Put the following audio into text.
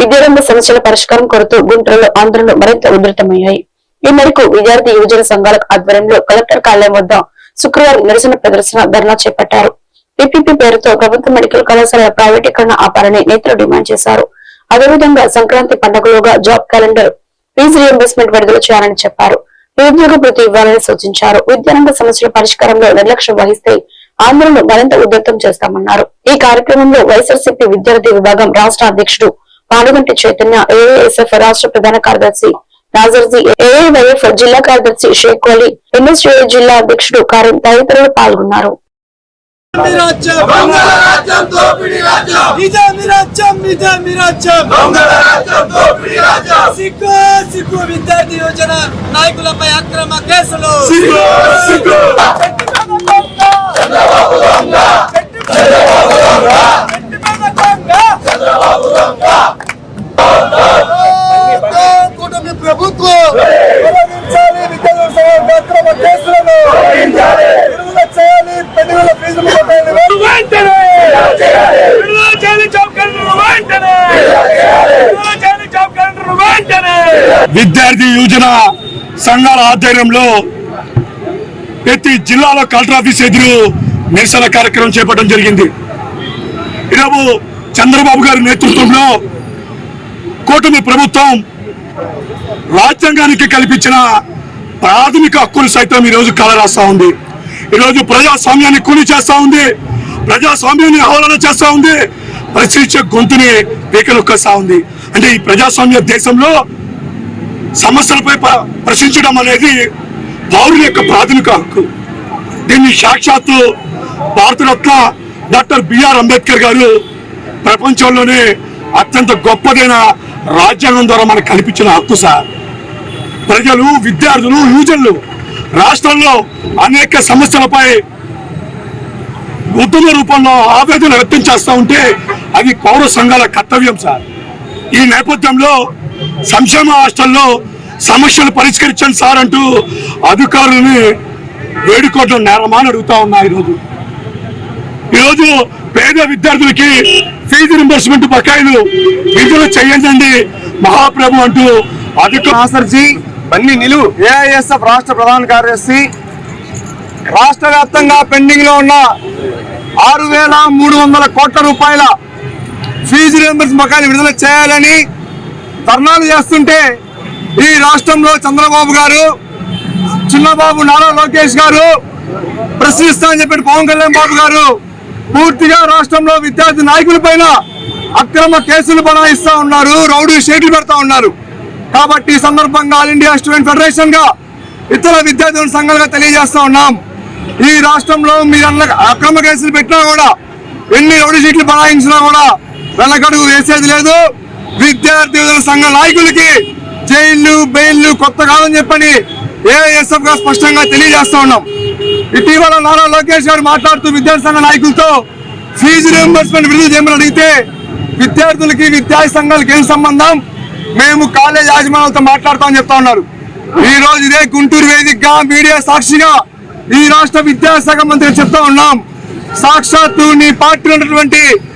విద్యారంగ సమస్యల పరిష్కారం కొరత గుంటూరులో ఆందోళనలు మరింత ఉధృతమయ్యాయి. ఈ మేరకు విద్యార్థి యువజన సంఘాల ఆధ్వర్యంలో కలెక్టర్ కార్యాలయం వద్ద శుక్రవారం నిరసన ప్రదర్శన ధర్నా చేపట్టారు. పిపిపి పేరుతో ప్రభుత్వ మెడికల్ కళాశాల ప్రైవేటీకరణ ఆపాలని నేతలు డిమాండ్ చేశారు. అదేవిధంగా సంక్రాంతి పండుగలోగా జాబ్ క్యాలెండర్ ఫీజు రియంబర్స్మెంట్ విడుదల చేయాలని చెప్పారు. నిరుద్యోగ భృతి ఇవ్వాలని సూచించారు. విద్యారంగ సమస్యల పరిష్కారంలో నిర్లక్ష్యం వహిస్తే ఆందోళన మరింత ఉధృతం చేస్తామన్నారు. ఈ కార్యక్రమంలో వైఎస్ఆర్సీపీ విద్యార్థి విభాగం రాష్ట్ర అధ్యక్షుడు పాలుగంటి చైతన్య ఏఏఎస్ఎఫ్ రాష్ట్ర ప్రధాన కార్యదర్శి నాజర్జీ ఏఐవైఎఫ్ జిల్లా కార్యదర్శి షేక్ అలీ ఎన్ఎస్యూ జిల్లా అధ్యక్షుడు కారిం తదితరులు పాల్గొన్నారు. విద్యార్థి యోజన నాయకులపై అక్రమ కేసులు సిగ్గు సిగ్గు చంద్రబాబు దొంగ చంద్రబాబు దొంగ చంద్రబాబు దొంగ కూటమి ప్రభుత్వం తొలగించాలి విద్యార్థుల సమయంలో అక్రమ కేసులను విడుదల చేయాలి పెళ్ళి ఫీజులు కట్టాలి వెంటనే విడుదల చేయాలి జాబ్ క్యాలెండర్ వెంటనే విడుదల చేయాలి జాబ్ క్యాలెండర్ వెంటనే విద్యార్థి యువజన సంఘాల ఆధ్వర్యంలో ప్రతి జిల్లాలో కలెక్టర్ ఆఫీస్ ఎదురు నిరసన కార్యక్రమం చేపట్టడం జరిగింది. ఈరోజు చంద్రబాబు గారి నేతృత్వంలో కూటమి ప్రభుత్వం రాజ్యాంగానికి కల్పించిన ప్రాథమిక హక్కులు సైతం ఈరోజు కలరాస్తా ఉంది. ఈరోజు ప్రజాస్వామ్యాన్ని కూలి చేస్తా ఉంది. ప్రజాస్వామ్యాన్ని ఆవరణ చేస్తా ఉంది. ప్రశ్నించే గొంతుని పీకలొక్కేస్తా ఉంది. అంటే ఈ ప్రజాస్వామ్య దేశంలో సమస్యలపై ప్రశ్నించడం అనేది పౌరుల యొక్క ప్రాథమిక హక్కు. దీన్ని సాక్షాత్తు భారతరత్న డాక్టర్ బిఆర్ అంబేద్కర్ గారు ప్రపంచంలోనే అత్యంత గొప్పదైన రాజ్యాంగం ద్వారా మనకు కల్పించిన హక్కు సార్. ప్రజలు విద్యార్థులు యూజన్లు రాష్ట్రంలో అనేక సమస్యలపై ఉద్యమ రూపంలో ఆవేదన వ్యక్తం చేస్తూ ఉంటే అది పౌర సంఘాల కర్తవ్యం సార్. ఈ నేపథ్యంలో సంక్షేమ హాస్టల్లో సమస్యలు పరిష్కరించండి సార్ అంటూ అధికారులని వేడుకోవడం నేరమా అని అడుగుతా ఉన్నా ఈరోజు. ఈరోజు పేద విద్యార్థులకి ఫీజు రింబర్స్మెంట్ బకాయిలు విడుదల చేయండి మహాప్రభు అంటూ అధిక నాసర్జీ బన్నీ నిలువు ఏఐఎస్ఎఫ్ రాష్ట్ర ప్రధాన కార్యదర్శి. రాష్ట్ర వ్యాప్తంగా పెండింగ్లో ఉన్న ఆరు వేల మూడు వందల కోట్ల రూపాయల ఫీజు రియంబర్స్ మకాన్ని విడుదల చేయాలని ధర్నాలు చేస్తుంటే ఈ రాష్ట్రంలో చంద్రబాబు గారు చిన్నబాబు నారా లోకేష్ గారు ప్రశ్నిస్తా అని చెప్పి పవన్ కళ్యాణ్ బాబు గారు పూర్తిగా రాష్ట్రంలో విద్యార్థి నాయకుల పైన అక్రమ కేసులు బనాయిస్తా ఉన్నారు రౌడీ షేట్లు పెడతా ఉన్నారు. కాబట్టి ఈ సందర్భంగా ఆల్ ఇండియా స్టూడెంట్ ఫెడరేషన్గా ఇతర విద్యార్థుల సంఘాలుగా తెలియజేస్తా ఉన్నాం. ఈ రాష్ట్రంలో మీరు అక్రమ కేసులు పెట్టినా కూడా ఎన్ని రౌడీ సీట్లు బనాయించినా కూడా వెనకడుగు వేసేది లేదు. విద్యార్థి సంఘ నాయకులకి జైళ్ళు బెయిల్లు కొత్త కాదని చెప్పని ఏఎస్ఎఫ్గా స్పష్టంగా తెలియజేస్తా ఉన్నాం. ఇటీవల నారా లోకేష్ గారు మాట్లాడుతూ విద్యార్థి సంఘ నాయకులతో ఫీజు రియంబర్స్మెంట్ విడుదల చేయమని అడిగితే విద్యార్థులకి విద్యా సంఘాలకి ఏం సంబంధం? మేము కాలేజ్ యాజమాన్యాలతో మాట్లాడతామని చెప్తా ఉన్నారు. ఈ రోజు ఇదే గుంటూరు వేదికగా మీడియా సాక్షిగా ఈ రాష్ట్ర విద్యాశాఖ మంత్రి చెప్తా ఉన్నాం. సాక్షాత్తు నీ పార్టీ ఉన్నటువంటి